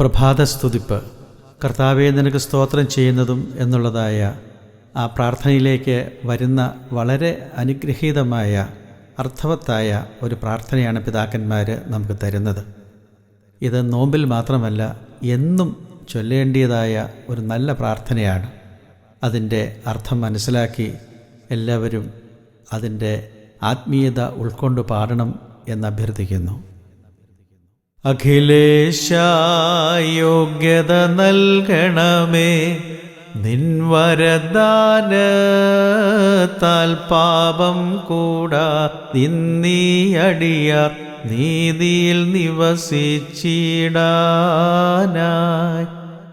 പ്രഭാതസ്തുതിപ്പ്. കർത്താവെ നിനക്ക് സ്തോത്രം ചെയ്യുന്നതും എന്നുള്ളതായ ആ പ്രാർത്ഥനയിലേക്ക് വരുന്ന വളരെ അനുഗ്രഹീതമായ അർത്ഥവത്തായ ഒരു പ്രാർത്ഥനയാണ് പിതാക്കന്മാർ നമുക്ക് തരുന്നത്. ഇത് നോമ്പിൽ മാത്രമല്ല എന്നും ചൊല്ലേണ്ടിയതായ ഒരു നല്ല പ്രാർത്ഥനയാണ്. അതിന്റെ അർത്ഥം മനസ്സിലാക്കി എല്ലാവരും അതിന്റെ ആത്മീയത ഉൾക്കൊണ്ട് പാടണം എന്ന് അഭ്യർത്ഥിക്കുന്നു അഖിലേശ യോഗ്യത നൽകണമേ നിൻവരദാനത്താൽ പാപം കൂടാ. നിന്നീ അടിയ നീതിയിൽ നിവസിച്ചിടാനായി.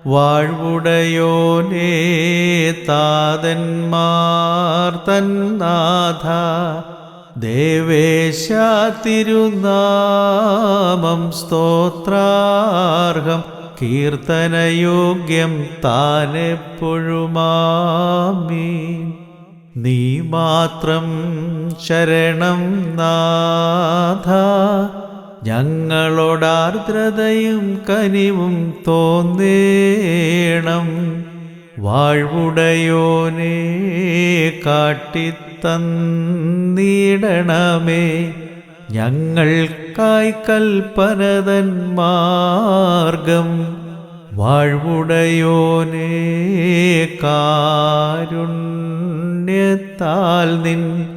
വാഴ്വുടയോനേ താതന്മാർ തന്നാഥ ദേവേശ തിരുനാമം സ്തോത്രാർഹം. കീർത്തനയോഗ്യം താനെപ്പോഴുമാമി. നീ മാത്രം ശരണം നാഥ. ഞങ്ങളോടാർദ്രതയും കനിവും തോന്നേണം. വാഴ്വുടയോനേ കാട്ടിത്തന്നിടണമേ. ഞങ്ങൾക്കായി കൽപ്പനതൻ മാർഗം വാഴ്വുടയോനെ കാരുണ്യത്താൽ നിൻ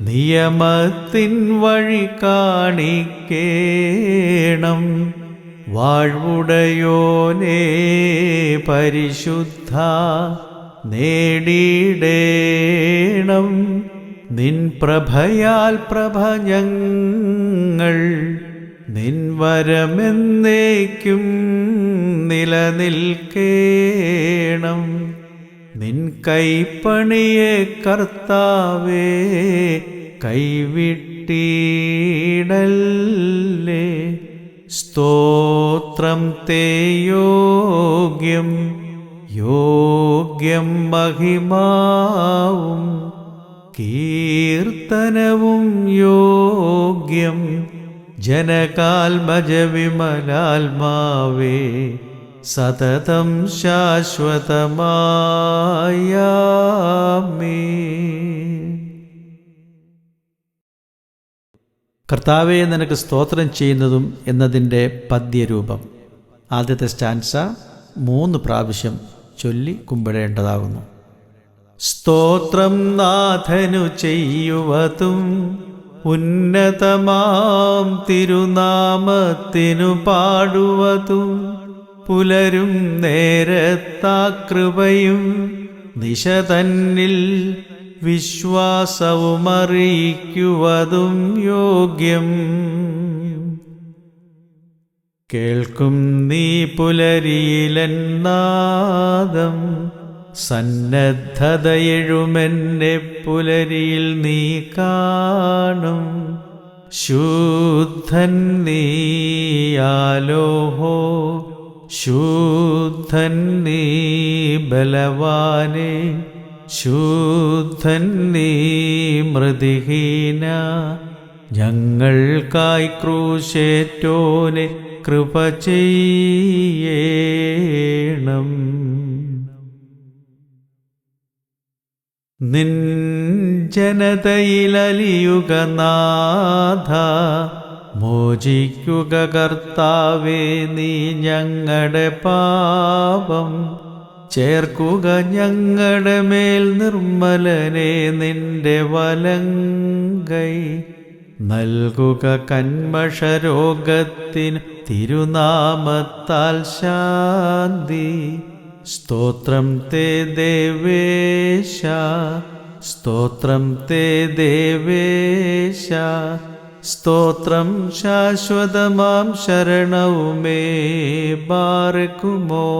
നിയമത്തിൻ വഴി കാണിക്കേണം. വാഴ്വുടയോനേ പരിശുദ്ധ നേടിയിടേണം നിൻ പ്രഭയാൽ പ്രഭ ഞങ്ങൾ നിൻ വരമെന്നേക്കും നിലനിൽക്കേണം. നിൻ കൈപ്പണിയെ കർത്താവേ കൈവിട്ടിടല്ലേ സ്തോത്രം തേ യോഗ്യം യോഗ്യം മഹിമാവും കീർത്തനവും യോഗ്യം. ജനകാൽമജവിമലാത്മാവേ സതതം ശാശ്വതമായാമേ. കർത്താവെ നിനക്ക് സ്തോത്രം ചെയ്യുന്നതും എന്നതിന്റെ പദ്യരൂപം. ആദ്യത്തെ സ്റ്റാൻസ മൂന്ന് പ്രാവശ്യം ചൊല്ലി കുമ്പിടേണ്ടതാകുന്നു സ്തോത്രം നാഥനു ചെയ്യുവതും ഉന്നതമാം തിരുനാമത്തിനു പാടുവതും പുലരും നേരത്താ കൃപയും നിശ തന്നിൽ വിശ്വാസവും അറിയിക്കുവതും യോഗ്യം. കേൾക്കും നീ പുലരിയിലെന്നാദം. സന്നദ്ധതയെഴുമെന്നെ പുലരിയിൽ നീ കാണും. ശൂദ്ധൻ നീയാലോഹോ ശൂദ്ധൻ നീ ബലവാനെ. ശുദ്ധൻ നീ മൃതിഹീന ഞങ്ങൾക്കായി ക്രൂശേറ്റോനെ കൃപ ചെയ്യണം. നിൻ ജനതയിലലിയുക നാഥ മോചിക്കുക കർത്താവേ നീ ഞങ്ങളുടെ പാപം ചേർക്കുക ഞങ്ങളുടെ മേൽ നിർമ്മലനെ നിന്റെ വലങ്കൈ. നൽകുക കന്മഷരോഗത്തിന് തിരുനാമത്താൽ ശാന്തി. സ്തോത്രം തേ ദേവേശ സ്തോത്രം തേ ദേവേശ. സ്തോത്രം ശാശ്വതമാം ശരണവുമേ ബാർക്കുമോ